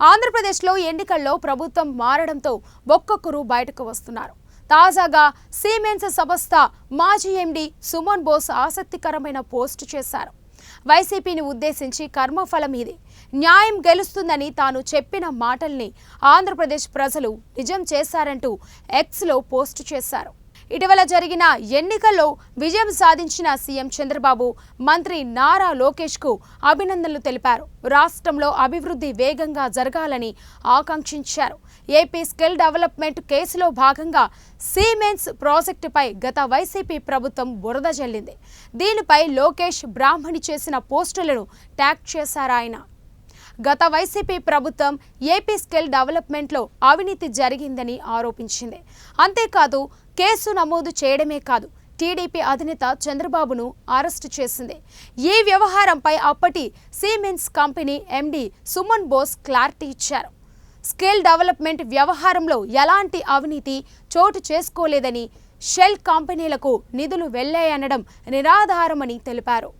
ఆంధ్రప్రదేశ్లో ఎన్నికల్లో ప్రభుత్వం మారడంతో ఒక్కొక్కరు బయటకు వస్తున్నారు. తాజాగా సీమెన్స్ సంస్థ మాజీ ఎండి సుమన్ బోస్ ఆసక్తికరమైన పోస్ట్ చేశారు. వైసీపీని ఉద్దేశించి కర్మఫలం ఇది. న్యాయం గెలుస్తుందని తాను చెప్పిన మాటల్ని ఆంధ్రప్రదేశ్ ప్రజలు నిజం చేశారంటూ ఎక్స్లో పోస్ట్ చేశారు. ఇటీవల జరిగిన ఎన్నికల్లో విజయం సాధించిన సీఎం చంద్రబాబు మంత్రి నారా లోకేష్కు అభినందనలు తెలిపారు. రాష్ట్రంలో అభివృద్ధి వేగంగా జరగాలని ఆకాంక్షించారు. ఏపీ స్కిల్ డెవలప్మెంట్ కేసులో భాగంగా సీమెన్స్ ప్రాజెక్టుపై గత వైసీపీ ప్రభుత్వం బురద జల్లింది. దీనిపై లోకేష్ బ్రాహ్మణి చేసిన పోస్టులను ట్యాగ్ చేశారాయన. గత వైసీపీ ప్రభుత్వం ఏపీ స్కిల్ డెవలప్మెంట్లో అవినీతి జరిగిందని ఆరోపించింది. అంతేకాదు కేసు నమోదు చేయడమే కాదు టీడీపీ అధినేత చంద్రబాబును అరెస్టు చేసింది. ఈ వ్యవహారంపై అప్పటి Siemens company MD Suman Bose clarity ఇచ్చారు. స్కిల్ డెవలప్మెంట్ వ్యవహారంలో ఎలాంటి అవినీతి చోటు చేసుకోలేదని షెల్ కంపెనీలకు నిధులు వెళ్ళాయనడం నిరాధారమని తెలిపారు.